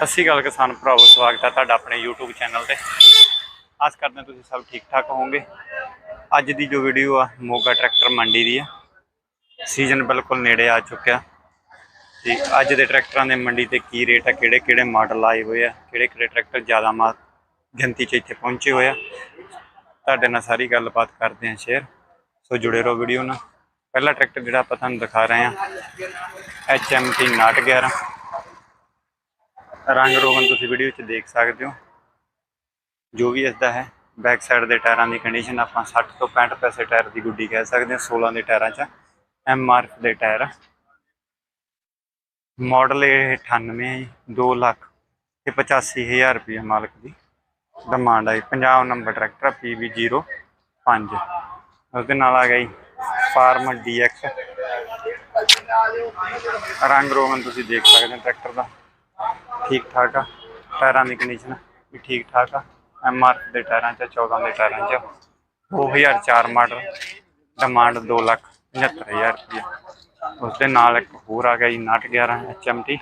ਸਤਿ ਸ਼੍ਰੀ ਅਕਾਲ ਕਿਸਾਨ ਭਰਾਵੋ, ਸਵਾਗਤ ਹੈ ਤੁਹਾਡਾ ਆਪਣੇ YouTube ਚੈਨਲ ਤੇ। ਆਸ ਕਰਦੇ ਹਾਂ ਤੁਸੀਂ ਸਭ ਠੀਕ ਠਾਕ ਹੋਵੋਗੇ। ਅੱਜ ਦੀ ਜੋ ਵੀਡੀਓ ਆ, ਮੋਗਾ ਟਰੈਕਟਰ ਮੰਡੀ ਦੀ ਆ। ਸੀਜ਼ਨ ਬਿਲਕੁਲ ਨੇੜੇ ਆ ਚੁੱਕਿਆ। ਤੇ ਅੱਜ ਦੇ ਟਰੈਕਟਰਾਂ ਦੇ ਮੰਡੀ ਤੇ ਕੀ ਰੇਟ ਆ, ਕਿਹੜੇ ਕਿਹੜੇ ਮਾਡਲ ਆਏ ਹੋਏ ਆ, ਕਿਹੜੇ ਕਿਹੜੇ ਟਰੈਕਟਰ ਜ਼ਿਆਦਾ ਮਾ ਗਿਣਤੀ 'ਚ ਇੱਥੇ ਪਹੁੰਚੇ ਹੋਏ ਆ। ਤੁਹਾਡੇ ਨਾਲ ਸਾਰੀ ਗੱਲਬਾਤ ਕਰਦੇ ਹਾਂ ਸ਼ੇਅਰ ਸੋ ਜੁੜੇ ਰਹੋ ਵੀਡੀਓ ਨਾਲ। ਪਹਿਲਾ ਟਰੈਕਟਰ ਜਿਹੜਾ ਆਪਾਂ ਤੁਹਾਨੂੰ ਦਿਖਾ ਰਹੇ ਹਾਂ HMT 911 ਰੰਗ ਰੋਗਨ ਤੁਸੀਂ ਵੀਡੀਓ 'ਚ ਦੇਖ ਸਕਦੇ ਹੋ। ਜੋ ਵੀ ਇਸਦਾ ਹੈ ਬੈਕ ਸਾਈਡ ਦੇ ਟਾਇਰਾਂ ਦੀ ਕੰਡੀਸ਼ਨ ਆਪਾਂ 60 ਤੋਂ 65 ਪੈਸੇ ਟਾਇਰ ਦੀ ਗੁੱਡੀ ਕਹਿ ਸਕਦੇ ਹਾਂ 16 ਦੇ ਟਾਇਰਾਂ 'ਚ ਐਮਆਰਐਫ ਦੇ ਟਾਇਰ। ਮਾਡਲ ਇਹ 98 ਹੈ ਜੀ 2 ਲੱਖ ਤੇ 85000 ਰੁਪਏ ਮਾਲਕ ਦੀ ਡਿਮਾਂਡ ਆਈ ਪੰਜਾਬ ਨੰਬਰ ਟਰੈਕਟਰ PV05 ਉਹਦੇ ਨਾਲ ਆ ਗਈ ਫਾਰਮ DX ਰੰਗ ਰੋਗਨ ਤੁਸੀਂ ਦੇਖ ਸਕਦੇ ਹੋ ਟਰੈਕਟਰ ਦਾ। ਠੀਕ ਠਾਕ ਆ? ਟਾਇਰਾਂ ਦੀ ਕੰਡੀਸ਼ਨ ਵੀ ਠੀਕ ਠਾਕ ਆ? ਐਮਆਰ ਦੇ ਟਾਇਰਾਂ 'ਚ 14 ਦੇ ਟਾਇਰਾਂ 'ਚ। 2004 ਮਾਡਲ ਡਿਮਾਂਡ 2 ਲੱਖ 75000 ਰੁਪਏ ਉਸ ਦੇ ਨਾਲ ਇੱਕ ਹੋਰ ਆ ਗਿਆ ਜੀ 911 HMT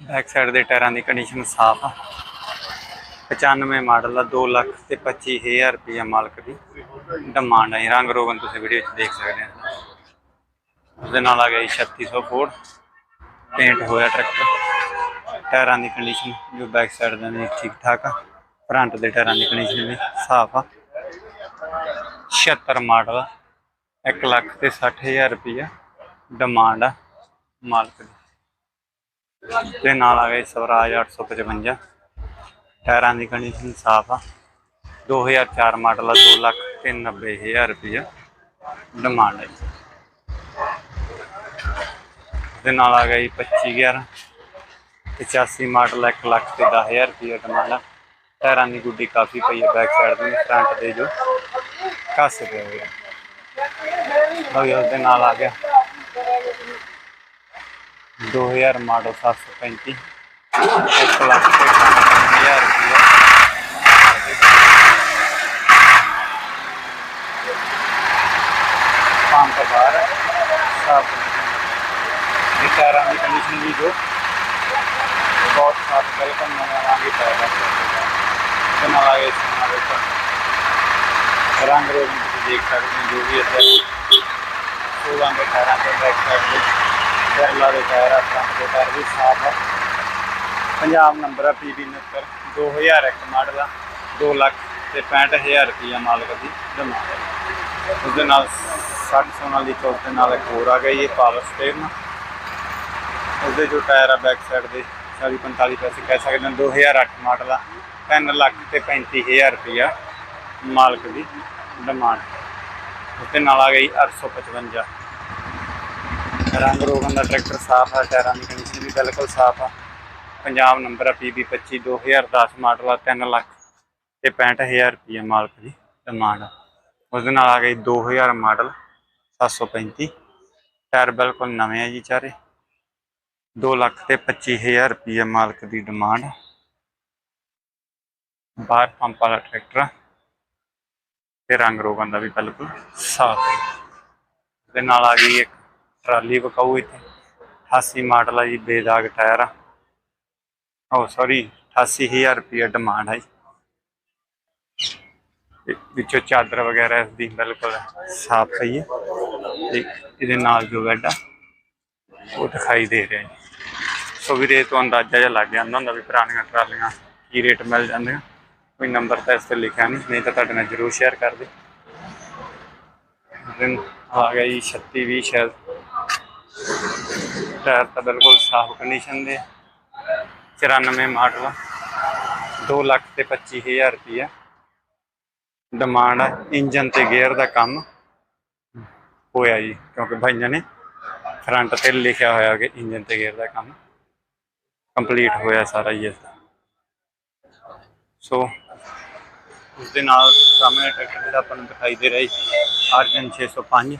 ਬੈਕ ਸਾਈਡ ਦੇ ਟਾਇਰਾਂ ਦੀ ਕੰਡੀਸ਼ਨ ਸਾਫ਼ ਆ। 95 ਮਾਡਲ ਆ 2 ਲੱਖ ਤੇ 25000 ਰੁਪਏ ਮਾਲਕ ਦੀ ਡਿਮਾਂਡ ਹੈ ਰੰਗ ਰੋਗਨ ਤੁਸੀਂ ਵੀਡੀਓ 'ਚ ਦੇਖ ਸਕਦੇ ਹੋ ਉਸ ਦੇ ਨਾਲ ਆ ਗਿਆ ਜੀ 3600 ਫੋਰਡ ਪੇਂਟ ਹੋਇਆ ਟਰੈਕਟਰ ਟਾਇਰਾਂ ਦੀ ਕੰਡੀਸ਼ਨ ਜੋ ਬੈਕ ਸਾਈਡ ਦਾ ਨੇ ਠੀਕ ਠਾਕ ਆ। ਫਰੰਟ ਦੇ ਟਾਇਰਾਂ ਦੀ ਕੰਡੀਸ਼ਨ ਵੀ ਸਾਫ਼ ਆ। 76 ਮਾਡਲ 1 ਲੱਖ ਤੇ 60000 ਰੁਪਇਆ ਡਿਮਾਂਡ ਆ ਮਾਲਕ ਦੀ। ਤੇ ਨਾਲ ਆ ਗਏ ਸਵਰਾਜ 855 ਟਾਇਰਾਂ ਦੀ ਕੰਡੀਸ਼ਨ ਸਾਫ਼ ਆ। 2004 ਮਾਡਲ ਆ 2 ਲੱਖ ਤੇ 90000 ਰੁਪਇਆ ਡਿਮਾਂਡ ਹੈ ਜੀ। ਦੇ ਨਾਲ ਆ ਗਈ 25 11 85 ਮਾਡਲ 1 ਲੱਖ ਤੇ 10000 ਰੁਪਏ ਡਿਮਾਂਡ ਆ। ਟਾਇਰਾਂ ਦੀ ਗੁੱਡੀ ਕਾਫੀ ਪਈ ਹੈ ਬੈਕ ਸਾਈਡ ਦੀ ਫਰੰਟ ਦੇ ਜੋ। ਕੱਸ ਪਏ ਹੋਏ ਆ ਲਓ ਉਸ ਦੇ ਨਾਲ ਆ ਗਿਆ। 2000 ਮਾਡਲ 735 1 ਲੱਖ ਤੇ 95000 ਰੁਪਏ ਪੰਜ ਬਾਹਰ ਹੈ ਸਾਫ਼ ਵਿਚਾਰਾਂ ਦੀ ਕੰਡੀਸ਼ਨ ਵੀ ਜੋ ਬਹੁਤ ਸਾਫ਼ ਬਿਲਕੁਲ ਨਵਾਂ ਰੰਗ ਹੀ ਪਾਇਆ ਨਾਲ ਆਗੇ ਸੋਨਾ ਵਿੱਚ ਰੰਗ ਰੋਗ ਤੁਸੀਂ ਦੇਖ ਸਕਦੇ ਹੋ, ਜੋ ਵੀ ਇੱਥੇ ਸੋਲਾਂ ਦੇ ਟਾਇਰਾਂ ਤੇ ਬੈਕ ਸਾਈਡ ਦੇ ਕੈਰਲਾ ਦੇ ਟਾਇਰ ਆ ਫਰੰਟ ਦੇ ਟਾਇਰ ਵੀ ਸਾਫ਼ ਹੈ ਪੰਜਾਬ ਨੰਬਰ ਆ ਪੀਬੀ 69 2001 ਮਾਡਲ ਆ 2 ਲੱਖ ਤੇ 65000 ਰੁਪਈਆ ਮਾਲਕ ਦੀ ਡਿਮਾਂਡ ਹੈ ਉਸ ਦੇ ਨਾਲ 60 ਸੋਨਾ ਦੀ ਚੌਕ ਦੇ ਨਾਲ ਇੱਕ ਹੋਰ ਆ ਗਈ, ਇਹ ਪਾਵਰ ਨਾਲ ਉਸਦੇ ਜੋ ਟਾਇਰ ਆ ਬੈਕ ਸਾਈਡ ਦੇ 40 45 ਪੈਸੇ ਕਹਿ ਸਕਦੇ ਹਾਂ 2008 ਮਾਡਲ ਆ 3 ਲੱਖ ਤੇ 35000 ਰੁਪਇਆ ਮਾਲਕ ਦੀ ਡਿਮਾਂਡ ਉਸਦੇ ਨਾਲ ਆ ਗਈ 855 ਰੰਗ ਰੋਗਨ ਦਾ ਟਰੈਕਟਰ ਸਾਫ਼ ਆ ਟਾਇਰਾਂ ਦੀ ਕੰਡੀਸ਼ਨ ਵੀ ਬਿਲਕੁਲ ਸਾਫ਼ ਆ। ਪੰਜਾਬ ਨੰਬਰ ਆ PB 25 2010 ਮਾਡਲ ਆ 3 ਲੱਖ ਤੇ 65000 ਰੁਪਇਆ ਮਾਲਕ ਦੀ ਡਿਮਾਂਡ ਆ। ਉਸਦੇ ਨਾਲ ਆ ਗਈ 2000 ਮਾਡਲ 735 ਟਾਇਰ ਬਿਲਕੁਲ ਨਵੇਂ ਆ ਜੀ ਚਾਰੇ। 2 ਲੱਖ ਤੇ 25000 ਰੁਪਏ ਮਾਲਕ ਦੀ ਡਿਮਾਂਡ। ਬਾਹਰ ਪੰਪ ਵਾਲਾ ਟਰੈਕਟਰ ਆ। ਤੇ ਰੰਗ ਰੋਗਨ ਦਾ ਵੀ ਬਿਲਕੁਲ ਸਾਫ਼ ਹੈ। ਦੇ ਨਾਲ ਆ ਗਈ ਇੱਕ ਟਰਾਲੀ ਵਿਕਾਊ ਇੱਥੇ। 88 ਮਾਡਲ ਆ ਜੀ, ਬੇਦਾਗ ਟਾਇਰ ਆ। ਓ ਸੌਰੀ 88000 ਰੁਪਏ ਡਿਮਾਂਡ ਹੈ ਜੀ। ਵਿੱਚੋਂ ਚਾਦਰ ਵਗੈਰਾ ਇਸ ਦੀ ਬਿਲਕੁਲ ਸਾਫ਼ ਪਈ ਹੈ। ਤੇ ਇਹਦੇ ਨਾਲ ਜੋ ਬੈੱਡ ਆ, ਉਹ ਦਿਖਾਈ ਦੇ ਰਿਹਾ ਹੈ ਸੋ ਵੀਰੇ ਤੋਂ ਅੰਦਾਜ਼ਾ ਜਿਹਾ ਲੱਗ ਜਾਂਦਾ ਹੁੰਦਾ ਵੀ ਪੁਰਾਣੀਆਂ ਟਰਾਲੀਆਂ ਕੀ ਰੇਟ ਮਿਲ ਜਾਂਦੀਆਂ। ਕੋਈ ਨੰਬਰ ਤਾਂ ਇਸ ਤੇ ਲਿਖਿਆ ਨਹੀਂ ਨਹੀਂ ਤਾਂ ਤੁਹਾਡੇ ਨਾਲ ਜ਼ਰੂਰ ਸ਼ੇਅਰ ਕਰ ਦੇ। ਦਿਨ ਆ ਗਿਆ ਜੀ 36 20 ਸ਼ਾਇਦ। ਟਾਇਰ ਤਾਂ ਬਿਲਕੁਲ ਸਾਫ਼ ਕੰਡੀਸ਼ਨ ਦੇ 94 ਮਾਡਲ 2 ਲੱਖ ਤੇ 25000 ਰੁਪਇਆ ਡਿਮਾਂਡ ਹੈ ਇੰਜਨ ਤੇ ਗੇਅਰ ਦਾ ਕੰਮ ਹੋਇਆ ਜੀ, ਕਿਉਂਕਿ ਭਾਈਆਂ ਨੇ ਫਰੰਟ ਤੇ ਲਿਖਿਆ ਹੋਇਆ ਕਿ ਇੰਜਨ ਤੇ ਗੇਅਰ ਦਾ ਕੰਮ। ਕੰਪਲੀਟ ਹੋਇਆ ਸਾਰਾ ਹੀ ਇਸਦਾ ਸੋ ਉਸ ਦੇ ਨਾਲ ਸਾਹਮਣੇ ਟਰੈਕਟਰ ਜਿਹੜਾ ਆਪਾਂ ਨੂੰ ਦਿਖਾਈ ਦੇ ਰਿਹਾ ਹੈ ਅਰਜਨ 605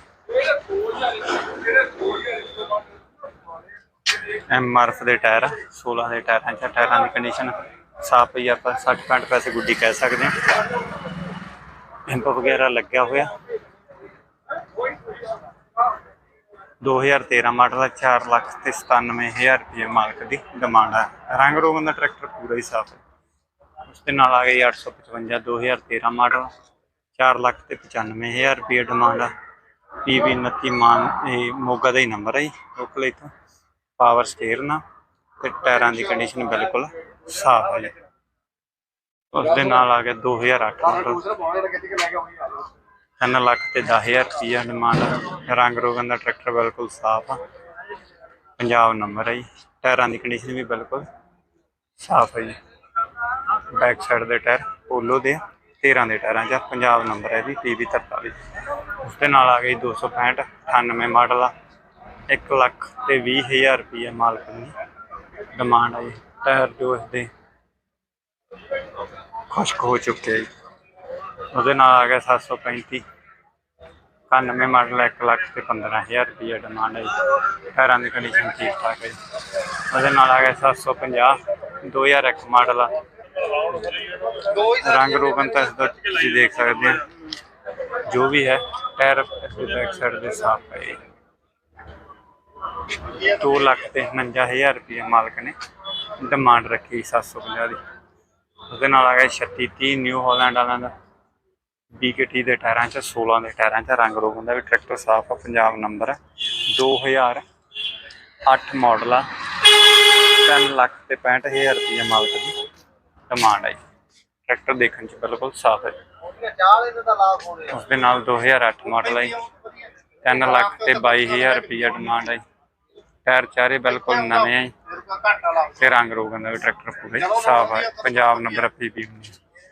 ਐਮਆਰਐਫ ਦੇ ਟਾਇਰ ਆ, 16 ਦੇ ਟਾਇਰਾਂ ਚ ਟਾਇਰਾਂ ਦੀ ਕੰਡੀਸ਼ਨ ਸਾਫ਼ ਹੀ ਆਪਾਂ 60 65 ਪੈਸੇ ਗੁੱਡੀ ਕਹਿ ਸਕਦੇ ਹਾਂ। ਇੰਪ ਵਗੈਰਾ ਲੱਗਿਆ ਹੋਇਆ। 2013 ਮਾਡਲ ਹੈ 4 ਲੱਖ ਤੇ 97000 ਰੁਪਏ ਮਾਲਕ ਦੀ ਡਿਮਾਂਡ ਹੈ ਰੰਗ ਰੋਗਨ ਦਾ ਟਰੈਕਟਰ ਪੂਰਾ ਹੀ ਸਾਫ਼ ਹੈ। ਉਸ ਦੇ ਨਾਲ ਆ ਗਈ 855 2013 ਮਾਡਲ 4 ਲੱਖ ਤੇ 95000 ਰੁਪਏ ਡਿਮਾਂਡ ਹੈ ਪੀਵੀ 29 ਮਾਨ, ਇਹ ਮੋਗਾ ਦਾ ਹੀ ਨੰਬਰ ਹੈ ਜੀ ਲੋਕਲ ਇਥੋਂ ਪਾਵਰ ਸਟੇਅਰ ਆ ਤੇ ਟਾਇਰਾਂ ਦੀ ਕੰਡੀਸ਼ਨ ਬਿਲਕੁਲ ਸਾਫ਼ ਹੈ ਜੀ। ਉਸ ਦੇ ਨਾਲ ਆ ਗਿਆ 2008 ਮਾਡਲ। 3 ਲੱਖ ਤੇ 10000 ਰੁਪਈਆ ਡਿਮਾਂਡ ਹੈ ਰੰਗ ਰੋਗਨ ਦਾ ਟਰੈਕਟਰ ਬਿਲਕੁਲ ਸਾਫ਼ ਆ। ਪੰਜਾਬ ਨੰਬਰ ਹੈ ਜੀ। ਟਾਇਰਾਂ ਦੀ ਕੰਡੀਸ਼ਨ ਵੀ ਬਿਲਕੁਲ ਸਾਫ਼ ਹੈ ਜੀ। ਬੈਕ ਸਾਈਡ ਦੇ ਟਾਇਰ ਪੋਲੋ ਦੇ ਆ, 13 ਦੇ ਟਾਇਰਾਂ 'ਚ ਪੰਜਾਬ ਨੰਬਰ ਹੈ ਜੀ PB 43 ਉਸ ਦੇ ਨਾਲ ਆ ਗਈ 265 98 ਮਾਡਲ ਆ। 1 ਲੱਖ ਤੇ 20000 ਰੁਪਈਆ ਮਾਲਕ ਦੀ ਡਿਮਾਂਡ ਹੈ ਜੀ। ਟਾਇਰ ਜੋ ਇਸਦੇ ਖੁਸ਼ਕ ਹੋ ਚੁੱਕੇ ਜੀ। ਉਹਦੇ ਨਾਲ ਆ ਗਿਆ 735 91 ਮਾਡਲ 1 ਲੱਖ ਤੇ 15000 ਰੁਪਏ ਡਿਮਾਂਡ ਹੈ ਜੀ। ਟਾਇਰਾਂ ਦੀ ਕੰਡੀਸ਼ਨ ਠੀਕ ਠਾਕ ਹੈ ਜੀ। ਉਹਦੇ ਨਾਲ ਆ ਗਿਆ 750 2001 ਮਾਡਲ ਆ। ਰੰਗ ਰੋਗਨ ਤਾਂ ਇਸਦਾ ਤੁਸੀਂ ਦੇਖ ਸਕਦੇ ਹੋ ਜੋ ਵੀ ਹੈ, ਟਾਇਰ ਇਸਦੇ ਬੈਕ ਸਾਈਡ ਦੇ ਸਾਫ਼ ਹੈ ਜੀ। 2 ਲੱਖ ਤੇ 59000 ਰੁਪਏ ਮਾਲਕ ਨੇ ਡਿਮਾਂਡ ਰੱਖੀ 750 ਦੀ। ਉਹਦੇ ਨਾਲ ਆ ਗਿਆ 36 30 ਨਿਊ ਹਾਲੈਂਡ ਵਾਲਿਆਂ ਦਾ। BKT ਦੇ ਟਾਇਰਾਂ 'ਚ 16 ਦੇ ਟਾਇਰਾਂ 'ਚ ਰੰਗ ਰੋਗ ਦਾ ਵੀ ਟਰੈਕਟਰ ਸਾਫ਼ ਆ, ਪੰਜਾਬ ਨੰਬਰ ਹੈ 2008 ਮਾਡਲ ਆ। 3 ਲੱਖ ਤੇ 65000 ਰੁਪਏ ਮਾਲਕ ਦੀ ਡਿਮਾਂਡ ਆਈ ਟਰੈਕਟਰ ਦੇਖਣ 'ਚ ਬਿਲਕੁਲ ਸਾਫ਼ ਹੈ ਉਸ ਦੇ ਨਾਲ 2008 ਮਾਡਲ ਹੈ ਜੀ। 3 ਲੱਖ ਤੇ 22000 ਰੁਪਏ ਡਿਮਾਂਡ ਆਈ ਟਾਇਰ ਚਾਰੇ ਬਿਲਕੁਲ ਨਵੇਂ ਹੈ ਜੀ। ਤੇ ਰੰਗ ਰੋਗਨ ਦਾ ਵੀ ਟਰੈਕਟਰ ਪੂਰੇ ਸਾਫ਼ ਹੈ ਪੰਜਾਬ ਨੰਬਰ ਪੀਬੀ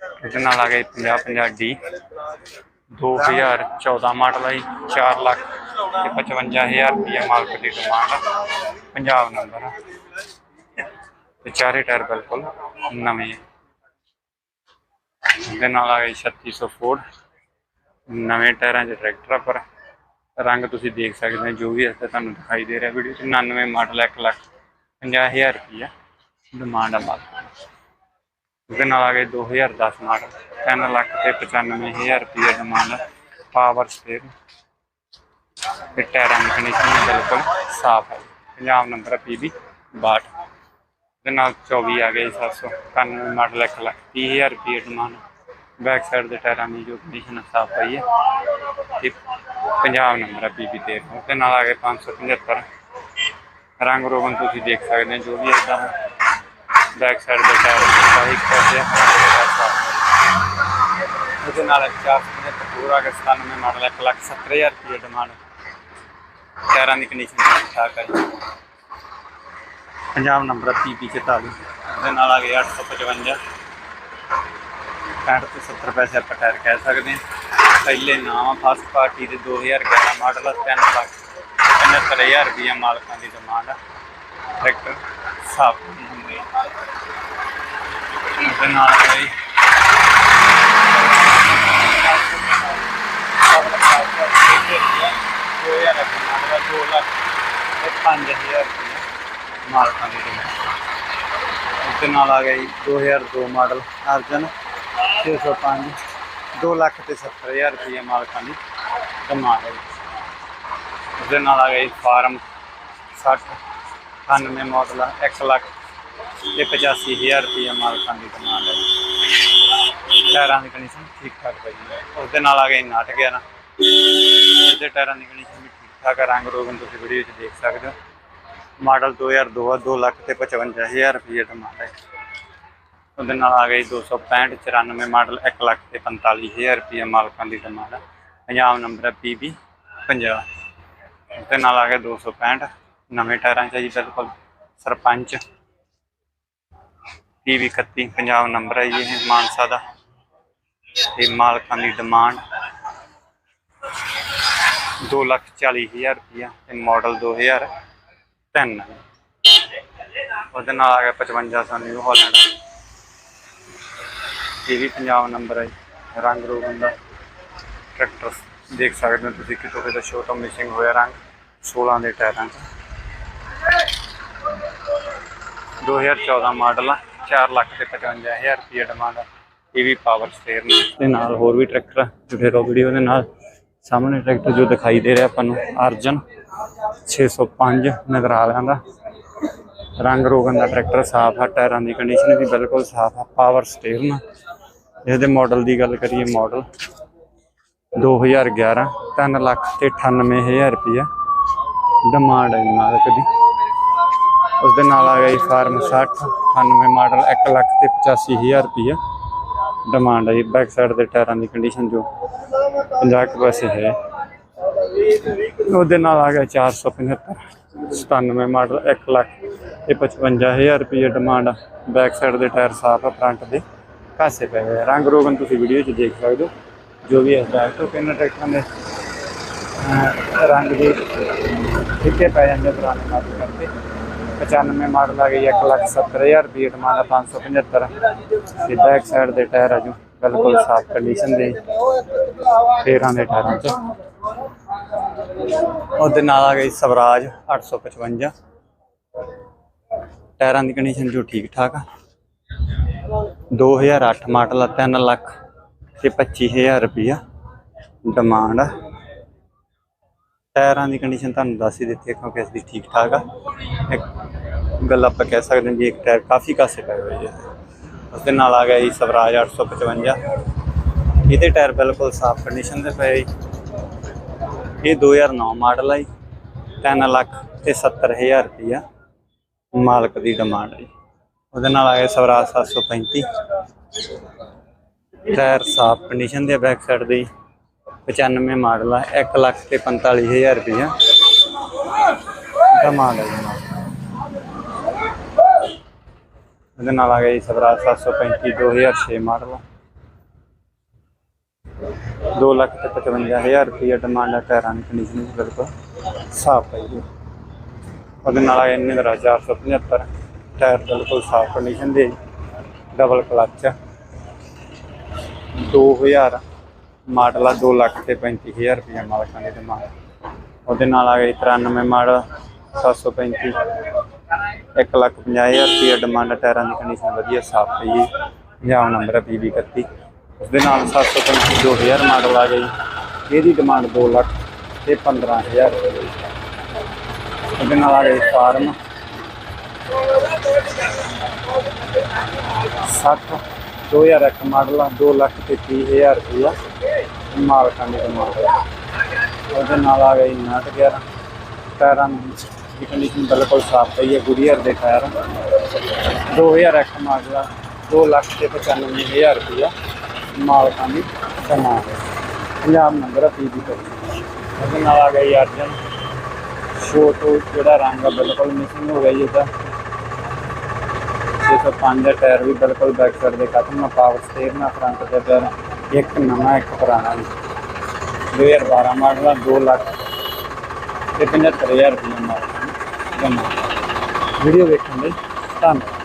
ਇਹਦੇ ਨਾਲ ਆ ਗਏ 50 50 ਡੀ। 2014 ਮਾਡਲ ਹੈ ਜੀ, 4 ਲੱਖ ਤੇ 55000 ਰੁਪਏ ਮਾਲਕ ਦੀ ਡਿਮਾਂਡ ਹੈ ਪੰਜਾਬ ਨੰਬਰ ਹੈ ਤੇ ਚਾਰੇ ਟਾਇਰ ਬਿਲਕੁਲ ਨਵੇਂ ਹੈ ਇਹਦੇ ਨਾਲ ਆ ਗਏ 3600 ਫੋਰਡ ਨਵੇਂ ਟਾਇਰਾਂ 'ਚ ਟਰੈਕਟਰ ਪਰ ਰੰਗ ਤੁਸੀਂ ਦੇਖ ਸਕਦੇ ਹੋ ਜੋ ਵੀ ਇੱਥੇ ਤੁਹਾਨੂੰ ਦਿਖਾਈ ਦੇ ਰਿਹਾ ਵੀਡੀਓ 'ਚ 99 ਮਾਡਲ 1 ਲੱਖ 50000 ਰੁਪਈਆ ਡਿਮਾਂਡ ਆ ਮਾਲਕ ਉਹਦੇ ਨਾਲ ਆ ਗਏ 2010 ਮਾਡਲ 3 ਲੱਖ ਤੇ 95000 ਰੁਪਈਆ ਡਿਮਾਂਡ ਪਾਵਰ ਸਟੇਅਰ ਤੇ ਟਾਇਰਾਂ ਦੀ ਕੰਡੀਸ਼ਨ ਬਿਲਕੁਲ ਸਾਫ਼ ਹੈ। ਪੰਜਾਬ ਨੰਬਰ ਹੈ PB 62 ਦੇ ਨਾਲ 24 ਆ ਗਏ 791 ਮਾਡਲ 1 ਲੱਖ 30000 ਰੁਪਏ ਡਿਮਾਂਡ ਬੈਕ ਸਾਈਡ ਦੇ ਟਾਇਰਾਂ ਦੀ ਜੋ ਕੰਡੀਸ਼ਨ ਸਾਫ਼ ਪਈ ਹੈ। ਤੇ ਪੰਜਾਬ ਨੰਬਰ ਹੈ PB 13 ਤੇ। ਨਾਲ ਆ ਗਏ 575 ਰੰਗ ਰੋਗਨ ਤੁਸੀਂ ਦੇਖ ਸਕਦੇ ਹੋ, ਜੋ ਵੀ ਇਦਾਂ ਬੈਕ ਸਾਈਡ ਦੇ ਟਾਇਰ ਸਾਹੀ ਕਰਦੇ ਆ ਉਹਦੇ ਨਾਲ 475 ਪੂਰਾ ਅਗਸਤਾਨ ਮੇ ਮਾਡਲ 1 ਲੱਖ 70000 ਰੁਪਏ ਡਿਮਾਂਡ ਟਾਇਰਾਂ ਦੀ ਕੰਡੀਸ਼ਨ ਠੀਕ ਠਾਕ ਹੈ ਪੰਜਾਬ ਨੰਬਰ ਪੀਪੀ 44 ਉਹਦੇ ਨਾਲ ਆ ਗਿਆ 855 65 ਤੋਂ 70 ਪੈਸੇ ਆਪਾਂ ਟਾਇਰ ਕਹਿ ਸਕਦੇ ਹਾਂ ਪਹਿਲੇ ਨਾਮ ਫਸਟ ਪਾਰਟੀ ਦੇ 2011 ਮਾਡਲ 3 ਲੱਖ 75000 ਰੁਪਏ ਮਾਲਕਾਂ ਦੀ ਡਿਮਾਂਡ ਹੈ ਟਰੈਕਟਰ ਸਾਫ਼ ਹੁੰਦੇ ਉਹਦੇ ਨਾਲ ਆ ਗਈ ਦੋ ਲੱਖ ਤੇ 5000 ਮਾਲਕਾਂ ਦੀ ਡਿਮਾਂਡ ਦੇ ਨਾਲ ਆ ਗਿਆ ਜੀ 2002 ਮਾਡਲ ਅਰਜਨ 605 2 ਲੱਖ ਤੇ 70000 ਰੁਪਏ ਮਾਲਕਾਂ ਦੀ ਡਿਮਾਂਡ ਹੈ ਜੀ। ਨਾਲ ਆ ਗਿਆ ਜੀ ਫਾਰਮ 60 98 ਮਾਡਲ ਆ 1 ਲੱਖ ਤੇ 85000 ਰੁਪਏ ਮਾਲਕਾਂ ਦੀ ਡਿਮਾਂਡ ਹੈ ਟਾਇਰਾਂ ਦੀ ਕੰਡੀਸ਼ਨ ਠੀਕ ਠਾਕ ਪਈ ਹੈ ਉਸ ਦੇ ਨਾਲ ਆ ਗਏ ਜੀ 911 ਇਹਦੇ ਟਾਇਰਾਂ ਦੀ ਕੰਡੀਸ਼ਨ ਵੀ ਠੀਕ ਠਾਕ ਹੈ ਰੰਗ ਰੋਗਨ ਤੁਸੀਂ ਵੀਡੀਓ 'ਚ ਦੇਖ ਸਕਦੇ ਹੋ। ਮਾਡਲ 2002 ਆ 2 ਲੱਖ ਤੇ 55000 ਰੁਪਏ ਡਿਮਾਂਡ ਹੈ ਉਹਦੇ ਨਾਲ ਆ ਗਈ 265 94 ਮਾਡਲ 1 ਲੱਖ ਤੇ 45000 ਰੁਪਏ ਮਾਲਕਾਂ ਦੀ ਡਿਮਾਂਡ ਹੈ ਪੰਜਾਬ ਨੰਬਰ ਹੈ PB 50 ਉਹਦੇ ਨਾਲ ਆ ਗਿਆ 265 ਨਵੇਂ ਟਾਇਰਾਂ 'ਚ ਹੈ ਜੀ, ਬਿਲਕੁਲ ਸਰਪੰਚ। PB 31 ਪੰਜਾਬ ਨੰਬਰ ਹੈ ਜੀ ਇਹ ਮਾਨਸਾ ਦਾ। ਤੇ ਮਾਲਕਾਂ ਦੀ ਡਿਮਾਂਡ 2 ਲੱਖ 40 ਹਜ਼ਾਰ ਰੁਪਇਆ ਤੇ ਮਾਡਲ 2003 ਉਹਦੇ ਨਾਲ ਆ ਗਿਆ 5500 ਨਿਊ ਹਾਲੈਂਡ। ਇਹ ਵੀ ਪੰਜਾਬ ਨੰਬਰ ਹੈ ਜੀ। ਰੰਗ ਰੋਗ ਦਾ। ਟਰੈਕਟਰ ਦੇਖ ਸਕਦੇ ਹੋ ਤੁਸੀਂ ਕਿਤੋਂ ਕਿਤੇ ਛੋਟਾ ਮਿਸਿੰਗ ਹੋਇਆ ਰੰਗ 16 ਦੇ ਟਾਇਰਾਂ 'ਚ। 2014 ਮਾਡਲ ਆ 4 ਲੱਖ ਤੇ 55000 ਰੁਪਏ ਡਿਮਾਂਡ ਆ। ਇਹ ਵੀ ਪਾਵਰ ਸਟੇਅਰ ਨੇ। ਦੇ ਨਾਲ ਹੋਰ ਵੀ ਟਰੈਕਟਰ ਆ, ਜੁੜੇ ਰਹੋ ਵੀਡੀਓ ਦੇ ਨਾਲ। ਸਾਹਮਣੇ ਟਰੈਕਟਰ ਜੋ ਦਿਖਾਈ ਦੇ ਰਿਹਾ ਆਪਾਂ ਨੂੰ, ਅਰਜਨ 605 ਨਗਰ ਵਾਲਿਆਂ ਦਾ। ਰੰਗ ਰੋਗਨ ਦਾ ਟਰੈਕਟਰ ਸਾਫ਼ ਆ, ਟਾਇਰਾਂ ਦੀ ਕੰਡੀਸ਼ਨ ਵੀ ਬਿਲਕੁਲ ਸਾਫ਼ ਆ ਪਾਵਰ ਸਟੀਅਰਿੰਗ ਇਹਦੇ ਮਾਡਲ ਦੀ ਗੱਲ ਕਰੀਏ ਮਾਡਲ 2011 3 ਲੱਖ ਤੇ 98000 ਰੁਪਇਆ ਡਿਮਾਂਡ ਹੈ ਜੀ ਮਾਲਕ ਦੀ। ਉਸ ਦੇ ਨਾਲ ਆ ਗਿਆ ਜੀ ਫਾਰਮ 60 98 ਮਾਡਲ 1 ਲੱਖ ਤੇ 85000 ਰੁਪਇਆ ਡਿਮਾਂਡ ਹੈ ਜੀ ਬੈਕ ਸਾਈਡ ਦੇ ਟਾਇਰਾਂ ਦੀ ਕੰਡੀਸ਼ਨ ਜੋ 50 ਕੁ ਪੈਸੇ ਹੈ। ਉਹਦੇ ਨਾਲ ਆ ਗਿਆ 475 97 ਮਾਡਲ 1 ਲੱਖ ਤੇ 55000 ਰੁਪਏ ਡਿਮਾਂਡ ਬੈਕ ਸਾਈਡ ਦੇ ਟਾਇਰ ਸਾਫ਼ ਆ ਫਰੰਟ ਦੇ। ਕਾਸੇ ਪਏ ਹੋਏ ਰੰਗ ਰੋਗਨ ਤੁਸੀਂ ਵੀਡੀਓ 'ਚ ਦੇਖ ਸਕਦੇ ਹੋ। ਜੋ ਵੀ ਹੈ ਬੈਕ ਤੋਂ ਕਿੰਨਾ ਟਰੈਕਟਰਾਂ ਦੇ ਰੰਗ ਦੇ ਫਿੱਕੇ ਪੈ ਜਾਂਦੇ ਪੁਰਾਣੇ ਮਾਡਲ ਕਰਕੇ। 95 ਮਾਡਲ ਆ ਗਈ 1 ਲੱਖ 70000 ਰੁਪਏ ਡਿਮਾਂਡ ਆ 575 ਤੇ ਬੈਕ ਸਾਈਡ ਦੇ ਟਾਇਰ ਆ ਜੋ, ਬਿਲਕੁਲ ਸਾਫ਼ ਕੰਡੀਸ਼ਨ ਦੇ 13 ਦੇ ਟਾਇਰਾਂ 'ਚ ਉਹਦੇ ਨਾਲ ਆ ਗਈ ਸਵਰਾਜ 855 ਟਾਇਰਾਂ ਦੀ ਕੰਡੀਸ਼ਨ ਜੋ ਠੀਕ ਠਾਕ ਆ। 2008 ਮਾਡਲ ਆ 3 ਲੱਖ ਤੇ 25000 ਰੁਪਇਆ ਡਿਮਾਂਡ ਆ। ਟਾਇਰਾਂ ਦੀ ਕੰਡੀਸ਼ਨ ਤੁਹਾਨੂੰ ਦੱਸ ਹੀ ਦਿੱਤੀ ਹੈ ਕਿਉਂਕਿ ਇਸ ਦੀ ਠੀਕ ਠਾਕ ਆ। ਇੱਕ ਗੱਲ ਆਪਾਂ ਕਹਿ ਸਕਦੇ ਹਾਂ ਜੀ ਇੱਕ ਟਾਇਰ ਕਾਫੀ ਕਾਸੇ ਪਏ ਹੋਏ ਜੀ ਉਸ ਦੇ ਨਾਲ ਆ ਗਿਆ ਜੀ ਸਵਰਾਜ 855 ਇਹਦੇ ਟਾਇਰ ਬਿਲਕੁਲ ਸਾਫ਼ ਕੰਡੀਸ਼ਨ ਦੇ ਪਏ ਜੀ। ਇਹ 2009 ਮਾਡਲ ਆ ਜੀ। 3 ਲੱਖ ਤੇ 70000 ਰੁਪਇਆ ਮਾਲਕ ਦੀ ਡਿਮਾਂਡ ਹੈ ਜੀ। ਉਹਦੇ ਨਾਲ ਆ ਗਿਆ ਸਵਰਾਜ 735 ਟਾਇਰ ਸਾਫ਼ ਕੰਡੀਸ਼ਨ ਦੇ ਬੈਕ ਸਾਈਡ ਦੇ 95 ਮਾਡਲ ਆ 1 ਲੱਖ ਤੇ 45000 ਰੁਪਇਆ ਡਿਮਾਂਡ ਹੈ ਜੀ ਨਾਲ। ਉਹਦੇ ਨਾਲ ਆ ਗਿਆ ਜੀ ਸਵਰਾਜ 735 2006 ਮਾਡਲ ਆ 2 ਲੱਖ ਤੇ 55000 ਰੁਪਏ ਡਿਮਾਂਡ ਹੈ ਟਾਇਰਾਂ ਦੀ ਕੰਡੀਸ਼ਨ ਵੀ ਬਿਲਕੁਲ ਸਾਫ਼ ਹੈ ਜੀ ਉਹਦੇ ਨਾਲ ਆਇਆ ਇੰਨੇ ਦਾ 475 ਟਾਇਰ ਬਿਲਕੁਲ ਸਾਫ਼ ਕੰਡੀਸ਼ਨ ਦੇ ਡਬਲ ਕਲੱਚ 2000 ਮਾਡਲ ਆ 2 ਲੱਖ ਤੇ 35000 ਰੁਪਏ ਮਾਲਕਾਂ ਦੀ ਡਿਮਾਂਡ। ਉਹਦੇ ਨਾਲ ਆ ਗਈ 93 ਮਾਡਲ 735 1 ਲੱਖ 50000 ਰੁਪਏ ਡਿਮਾਂਡ ਟਾਇਰਾਂ ਦੀ ਕੰਡੀਸ਼ਨ ਵਧੀਆ, ਸਾਫ਼ ਹੈ। ਜੀ ਪੰਜਾਬ ਨੰਬਰ ਹੈ PB 31 ਉਸ ਦੇ ਨਾਲ 735 2000 ਮਾਡਲ ਆ ਗਈ ਇਹਦੀ ਡਿਮਾਂਡ 2 ਲੱਖ ਤੇ 15000 ਰੁਪਏ ਉਹਦੇ ਨਾਲ ਆ ਗਈ ਫਾਰਮ। 60 2001 ਮਾਡਲ ਆ 2 ਲੱਖ ਤੇ 30000 ਰੁਪਇਆ ਮਾਲਕਾਂ ਦੀ ਡਿਮਾਂਡ ਹੈ ਉਹਦੇ ਨਾਲ ਆ ਗਈ 911 ਟਾਇਰਾਂ ਦੀ ਕੰਡੀਸ਼ਨ ਬਿਲਕੁਲ ਸਾਫ਼ ਪਈ ਹੈ, ਗੁਡੀਅਰ ਦੇ ਟਾਇਰ 2001 ਮਾਡਲ ਆ 2 ਲੱਖ ਤੇ 95000 ਰੁਪਇਆ ਮਾਲਕਾਂ ਦੀ ਡਿਮਾਂਡ ਹੈ ਪੰਜਾਬ ਨੰਬਰ ਆ ਪੀਬੀ ਤੋਂ ਉਹਦੇ ਨਾਲ ਆ ਗਈ ਅਰਜਨ। ਛੋਟੋ ਜਿਹੜਾ ਰੰਗ ਆ ਬਿਲਕੁਲ ਮਿਸਿੰਗ ਹੋ ਗਿਆ ਜੀ ਇਹਦਾ 605 ਦਾ ਟਾਇਰ ਵੀ ਬਿਲਕੁਲ ਬੈਕ ਸਾਈਡ ਦੇ ਖਤਮ ਨਾ ਪਾਵਰ ਸਟੇਅਰ ਨਾ ਫਰੰਟ ਦੇ ਟਾਇਰ ਇੱਕ ਨਵਾਂ, ਇੱਕ ਪੁਰਾਣਾ ਜੀ। 2012 ਮਾਡਲ ਆ 2 ਲੱਖ ਤੇ 75000 ਰੁਪਏ ਮਾਡਲ ਵੀਡੀਓ ਵੇਖਣ ਲਈ ਧੰਨਵਾਦ।